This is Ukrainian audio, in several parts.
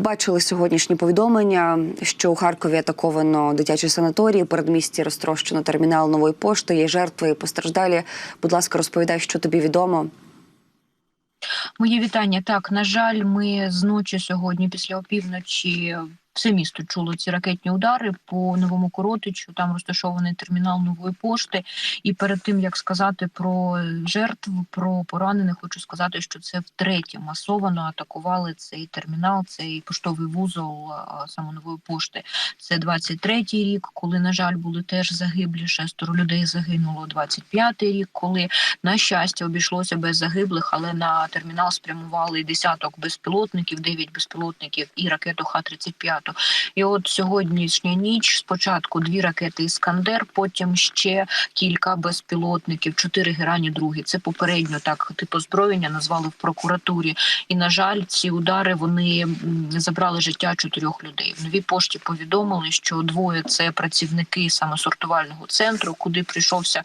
Бачили сьогоднішні повідомлення, що у Харкові атаковано дитячі санаторії, Передмісті розтрощено термінал нової пошти. Є жертви і постраждалі. Будь ласка, розповідай, що тобі відомо. Моє вітання. Так, на жаль, ми зночі сьогодні, після опівночі, все місто чуло ці ракетні удари по новому коротичу. Там розташований термінал нової пошти. І перед тим як сказати про жертв, про поранених, хочу сказати, що це втретє масовано атакували цей термінал, цей поштовий вузол саме нової пошти. Це 23-й рік, коли на жаль були теж загиблі. Шестеро людей загинуло. 25-й рік, коли на щастя обійшлося без загиблих, але на термінал спрямували десяток безпілотників, дев'ять безпілотників і ракету Х-35. І от сьогоднішня ніч спочатку дві ракети Іскандер, потім ще кілька безпілотників, чотири герані другі. Це попередньо так типу озброєння назвали в прокуратурі. І на жаль, ці удари вони забрали життя чотирьох людей. В новій пошті повідомили, що двоє це працівники саме сортувального центру, куди прийшовся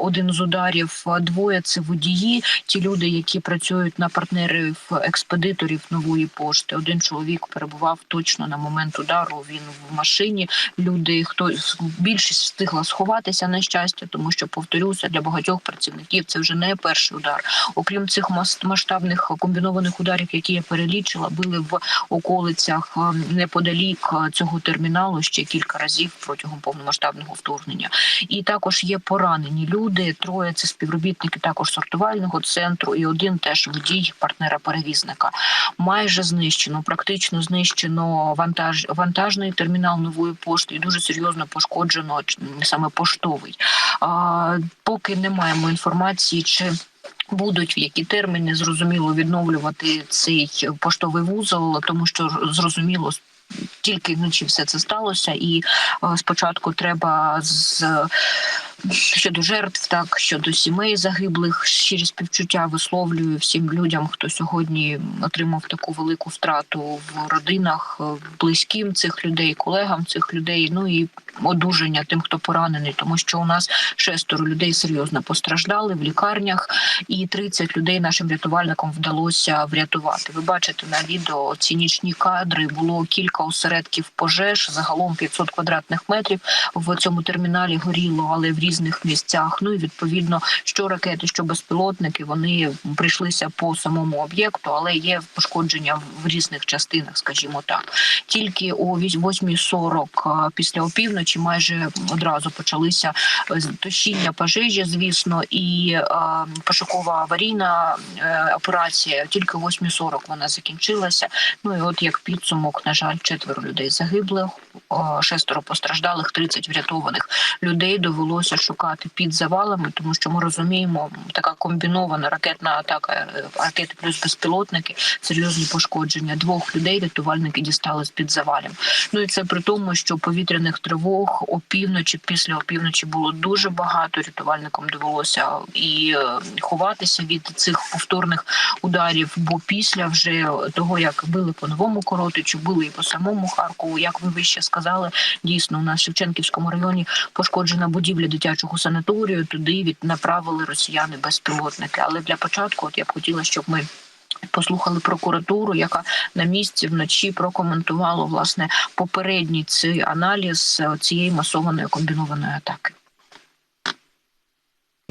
один з ударів. Двоє це водії, ті люди, які працюють на партнерів експедиторів нової пошти. Один чоловік перебував точно на момент удару. Він в машині. Люди хто більшість встигла сховатися на щастя, тому що повторюся для багатьох працівників це вже не перший удар. Окрім цих мас- масштабних комбінованих ударів, які я перелічила, били в околицях е, неподалік е, цього терміналу ще кілька разів протягом повномасштабного вторгнення. І також є поранені люди. Троє це співробітники також сортувального центру, і один теж водій партнера перевізника. Майже знищено, практично знищено вантаж вантажний термінал нової пошти, і дуже серйозно пошкоджено саме поштовий. А, поки не маємо інформації, чи Будуть в які терміни зрозуміло відновлювати цей поштовий вузол, тому що зрозуміло тільки вночі все це сталося, і е, спочатку треба з щодо жертв, так щодо сімей загиблих, щирі співчуття висловлюю всім людям, хто сьогодні отримав таку велику втрату в родинах, е, близьким цих людей, колегам цих людей. Ну і одужання тим, хто поранений, тому що у нас шестеро людей серйозно постраждали в лікарнях, і 30 людей нашим рятувальникам вдалося врятувати. Ви бачите на відео ці нічні кадри. Було кілька осередків пожеж, загалом 500 квадратних метрів в цьому терміналі горіло, але в різних місцях. Ну і відповідно, що ракети, що безпілотники, вони прийшлися по самому об'єкту, але є пошкодження в різних частинах, скажімо так. Тільки о 8.40 після опівночі майже одразу почалися е, тушіння пожежі, звісно, і пошукова аварійна е, операція. Тільки о 8.40 вона закінчилася. Ну і от як підсумок, на жаль, четверо людей загиблих, шестеро постраждалих, 30 врятованих людей довелося шукати під завалами, тому що ми розуміємо, така комбінована ракетна атака, е, ракети плюс безпілотники, серйозні пошкодження. Двох людей рятувальники дістали з під завалів. Ну і це при тому, що повітряних тривог опівночі, після опівночі було дуже багато. Рятувальникам довелося і е, ховатися від цих повторних ударів. Бо після вже того, як били по новому коротичу, били і по самому Харкову, як ви вище сказали, дійсно у нас в Шевченківському районі пошкоджена будівля дитячого санаторію. Туди від направили росіяни безпілотники. Але для початку, от я б хотіла, щоб ми. Послухали прокуратуру, яка на місці вночі прокоментувала власне попередній цей аналіз е, цієї масованої комбінованої атаки.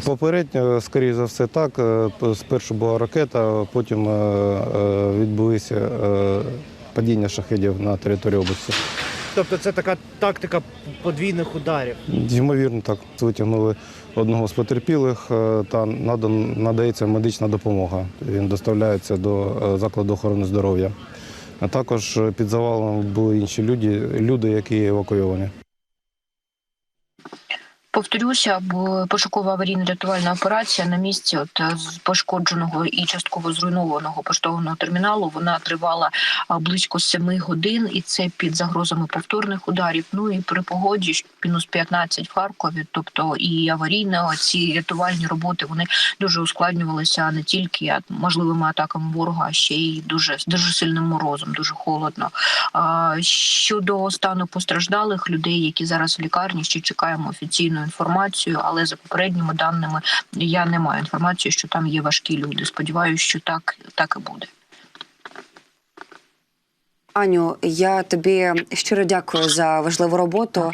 Попередньо, скоріше за все, так. Е, Спершу була ракета, потім е, відбулися падіння шахедів на території області. Тобто це така тактика подвійних ударів. Ймовірно, так. Витягнули одного з потерпілих е, та надається медична допомога. Він доставляється до е, закладу охорони здоров'я. А також е, під завалом були інші люди, люди які евакуйовані. Повторюся, бо пошукова аварійна рятувальна операція на місці от е, з пошкодженого і частково зруйнованого поштового терміналу. Вона тривала близько семи годин, і це під загрозами повторних ударів. Ну і при погоді мінус 15 в Харкові, тобто і аварійна ці рятувальні роботи вони дуже ускладнювалися не тільки можливими атаками ворога, а ще й дуже дуже сильним морозом, дуже холодно. Щодо стану постраждалих людей, які зараз в лікарні, ще чекаємо інформацію, але за попередніми даними я не маю інформації, що там є важкі люди. Сподіваюся, що так, так і буде. Аню, я тобі щиро дякую за важливу роботу.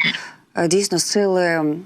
Е, Дійсно, сили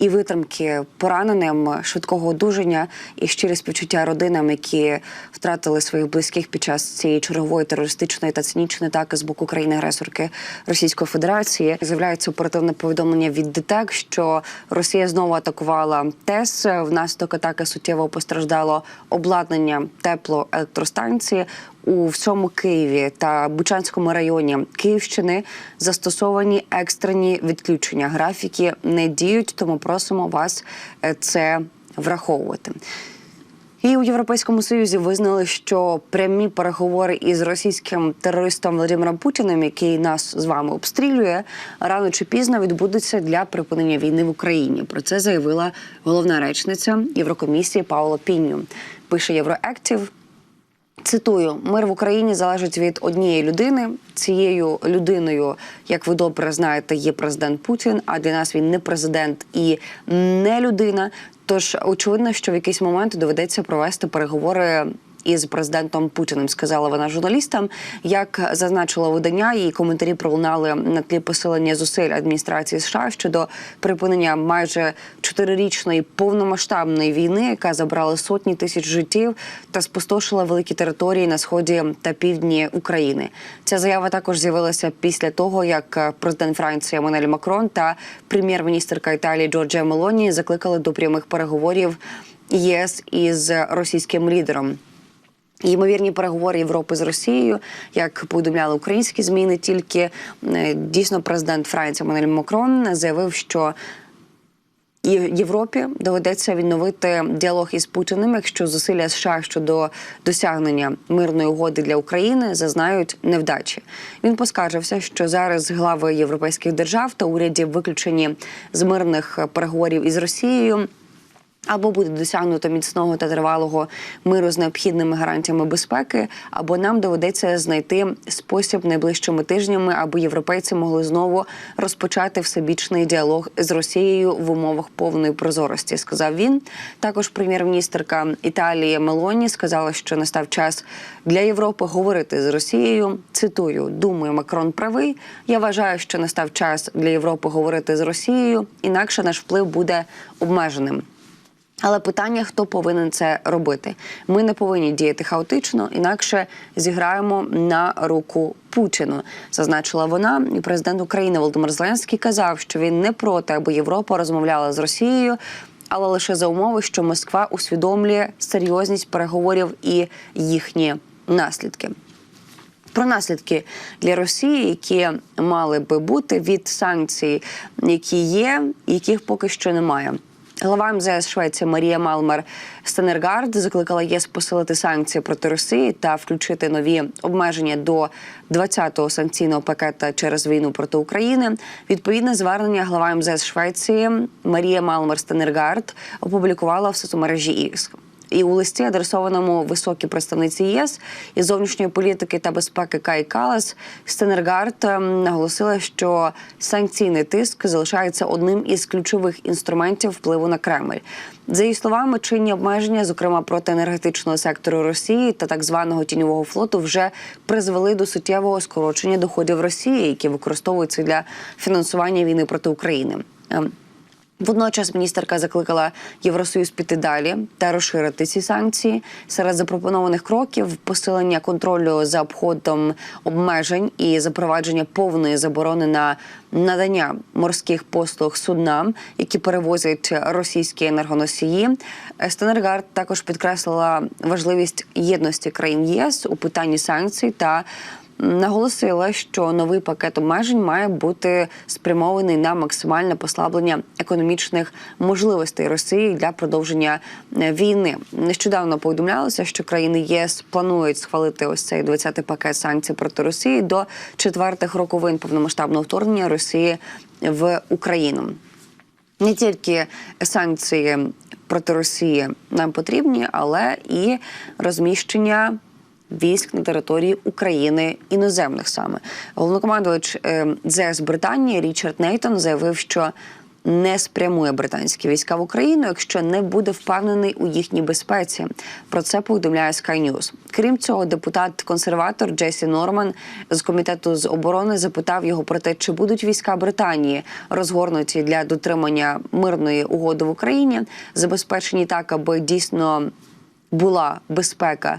і витримки пораненим, швидкого одужання і щирі співчуття родинам, які втратили своїх близьких під час цієї чергової терористичної та цинічної атаки з боку країни-агресорки Російської Федерації. З'являється оперативне повідомлення від ДТЕК, що Росія знову атакувала ТЕС. Внаслідок атаки суттєво постраждало обладнання теплоелектростанції. У всьому Києві та Бучанському районі Київщини застосовані екстрені відключення. Графіки не діють, тому просимо вас е, це враховувати. І у Європейському Союзі визнали, що прямі переговори із російським терористом Владимиром Путіним, який нас з вами обстрілює, рано чи пізно відбудуться для припинення війни в Україні. Про це заявила головна речниця Єврокомісії Пауло Пінню. Пише Євроектів. Цитую: мир в Україні залежить від однієї людини. Цією людиною, як ви добре знаєте, є президент Путін. А для нас він не президент і не людина. Тож очевидно, що в якийсь момент доведеться провести переговори. Із президентом Путіним сказала вона журналістам. Як зазначило видання, її коментарі пролунали на тлі посилення зусиль адміністрації США щодо припинення майже чотирирічної повномасштабної війни, яка забрала сотні тисяч життів та спустошила великі території на сході та півдні України. Ця заява також з'явилася після того, як президент Франції Еммануель Макрон та прем'єр-міністрка Італії Джорджія Мелоні закликали до прямих переговорів ЄС із російським лідером. Ймовірні переговори Європи з Росією, як повідомляли українські змі, не тільки е, дійсно президент Франції Еммануель Макрон заявив, що Європі доведеться відновити діалог із Путіним, якщо зусилля США щодо досягнення мирної угоди для України зазнають невдачі. Він поскаржився, що зараз глави європейських держав та урядів виключені з мирних переговорів із Росією. Або буде досягнуто міцного та тривалого миру з необхідними гарантіями безпеки, або нам доведеться знайти спосіб найближчими тижнями, аби європейці могли знову розпочати всебічний діалог з Росією в умовах повної прозорості. Сказав він. Також прем'єр-міністрка Італії Мелоні сказала, що настав час для Європи говорити з Росією. Цитую: думаю, Макрон правий. Я вважаю, що настав час для Європи говорити з Росією, інакше наш вплив буде обмеженим. Але питання, хто повинен це робити? Ми не повинні діяти хаотично, інакше зіграємо на руку Путіну, зазначила вона. І президент України Володимир Зеленський казав, що він не проти, аби Європа розмовляла з Росією, але лише за умови, що Москва усвідомлює серйозність переговорів і їхні наслідки. Про наслідки для Росії, які мали би бути від санкцій, які є, яких поки що немає. Глава МЗС Швеції Марія Малмер Стенергард закликала ЄС посилити санкції проти Росії та включити нові обмеження до 20-го санкційного пакета через війну проти України. Відповідне звернення глава МЗС Швеції Марія Малмер Стенергард опублікувала в соцмережі X. І у листі, адресованому високій представниці ЄС із зовнішньої політики та безпеки Кай Калас, Стенергард ем, наголосила, що санкційний тиск залишається одним із ключових інструментів впливу на Кремль. За її словами, чинні обмеження, зокрема проти енергетичного сектору Росії та так званого тіньового флоту, вже призвели до суттєвого скорочення доходів Росії, які використовуються для фінансування війни проти України. Водночас міністерка закликала Євросоюз піти далі та розширити ці санкції. Серед запропонованих кроків посилення контролю за обходом обмежень і запровадження повної заборони на надання морських послуг суднам, які перевозять російські енергоносії. Стенергард також підкреслила важливість єдності країн ЄС у питанні санкцій та наголосила, що новий пакет обмежень має бути спрямований на максимальне послаблення економічних можливостей Росії для продовження е, війни. Нещодавно повідомлялося, що країни ЄС планують схвалити ось цей 20-й пакет санкцій проти Росії до четвертих роковин повномасштабного вторгнення Росії в Україну. Не тільки санкції проти Росії нам потрібні, але і розміщення військ на території України іноземних саме. Головнокомандувач е, ЗС Британії Річард Нейтон заявив, що не спрямує британські війська в Україну, якщо не буде впевнений у їхній безпеці. Про це повідомляє Sky News. Крім цього, депутат-консерватор Джесі Норман з комітету з оборони запитав його про те, чи будуть війська Британії розгорнуті для дотримання мирної угоди в Україні, забезпечені так, аби дійсно була безпека.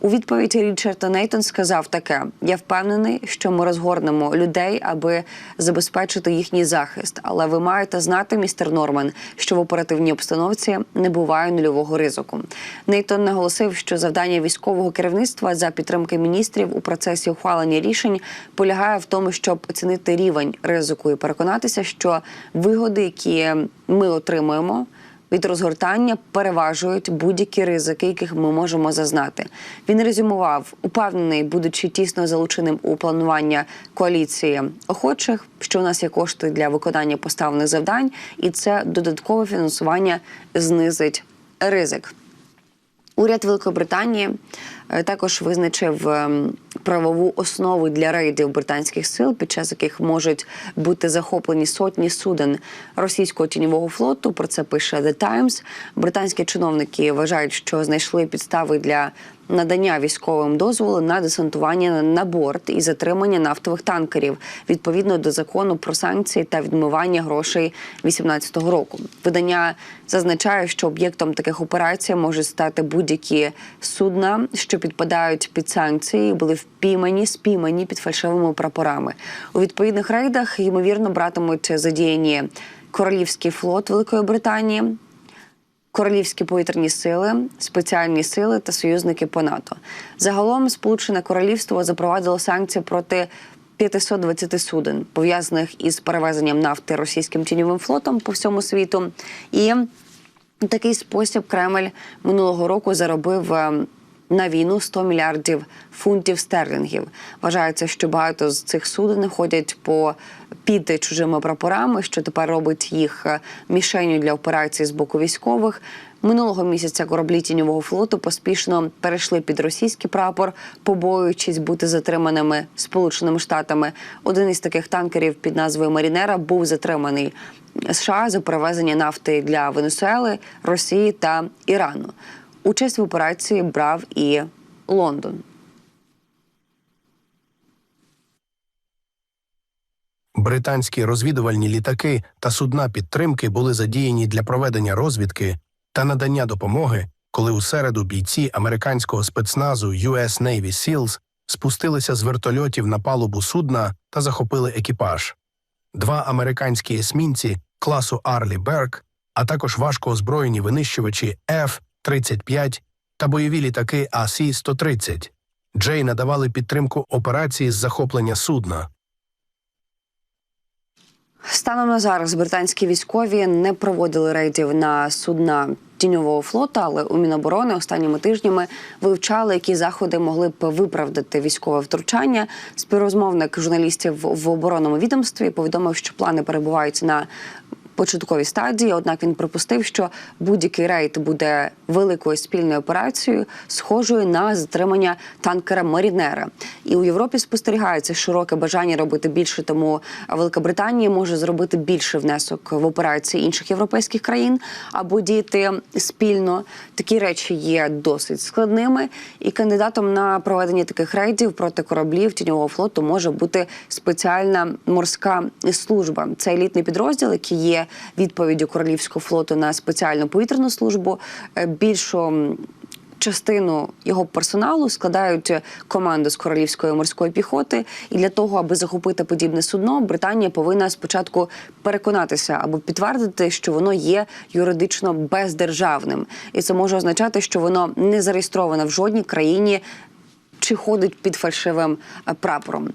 У відповідь Річард Нейтон сказав таке: я впевнений, що ми розгорнемо людей, аби забезпечити їхній захист. Але ви маєте знати, містер Норман, що в оперативній обстановці не буває нульового ризику. Нейтон наголосив, що завдання військового керівництва за підтримки міністрів у процесі ухвалення рішень полягає в тому, щоб оцінити рівень ризику і переконатися, що вигоди, які ми отримуємо від розгортання переважують будь-які ризики, яких ми можемо зазнати. Він резюмував, упевнений, будучи тісно залученим у планування коаліції охочих, що у нас є кошти для виконання поставлених завдань, і це додаткове фінансування знизить ризик. Уряд Великобританії е, також визначив ем, правову основу для рейдів британських сил, під час яких можуть бути захоплені сотні суден російського тіньового флоту. Про це пише The Times. Британські чиновники вважають, що знайшли підстави для надання військовим дозволу на десантування на борт і затримання нафтових танкерів відповідно до закону про санкції та відмивання грошей 2018 року. Видання зазначає, що об'єктом таких операцій можуть стати будь-які судна, що підпадають під санкції, і були впіймані, спіймані під фальшивими прапорами. У відповідних рейдах ймовірно братимуть задіяні королівський флот Великої Британії королівські повітряні сили, спеціальні сили та союзники по НАТО. Загалом Сполучене Королівство запровадило санкції проти 520 суден, пов'язаних із перевезенням нафти російським тіньовим флотом по всьому світу. І в такий спосіб Кремль минулого року заробив. На війну 100 мільярдів фунтів стерлінгів. Вважається, що багато з цих суден ходять по під чужими прапорами, що тепер робить їх е, мішенню для операцій з боку військових. Минулого місяця кораблі тіньового флоту поспішно перейшли під російський прапор, побоюючись бути затриманими Сполученими Штатами. Один із таких танкерів під назвою Марінера був затриманий США за перевезення нафти для Венесуели, Росії та Ірану. Участь в операції брав і Лондон. Британські розвідувальні літаки та судна підтримки були задіяні для проведення розвідки та надання допомоги, коли у середу бійці американського спецназу US Navy SEALs спустилися з вертольотів на палубу судна та захопили екіпаж. Два американські есмінці класу Арлі Берг, а також важко озброєні винищувачі F-35 та бойові літаки AC-130. Джей надавали підтримку операції з захоплення судна. Станом на зараз британські військові не проводили рейдів на судна тіньового флоту, але у Міноборони останніми тижнями вивчали, які заходи могли б виправдати військове втручання. Співрозмовник журналістів в оборонному відомстві повідомив, що плани перебувають на початковій стадії. Однак він припустив, що будь-який рейд буде великою спільною операцією, схожою на затримання танкера Марінера. І у Європі спостерігається широке бажання робити більше, тому Велика Британія може зробити більший внесок в операції інших європейських країн або діяти спільно. Такі речі є досить складними, і кандидатом на проведення таких рейдів проти кораблів тіньового флоту може бути спеціальна морська служба. Це елітний підрозділ, який є відповіддю королівського флоту на спеціальну повітряну службу. Е, Більшу частину його персоналу складають команду з королівської морської піхоти. І для того, аби захопити подібне судно, Британія повинна спочатку переконатися або підтвердити, що воно є юридично бездержавним, і це може означати, що воно не зареєстроване в жодній країні чи ходить під фальшивим е, прапором.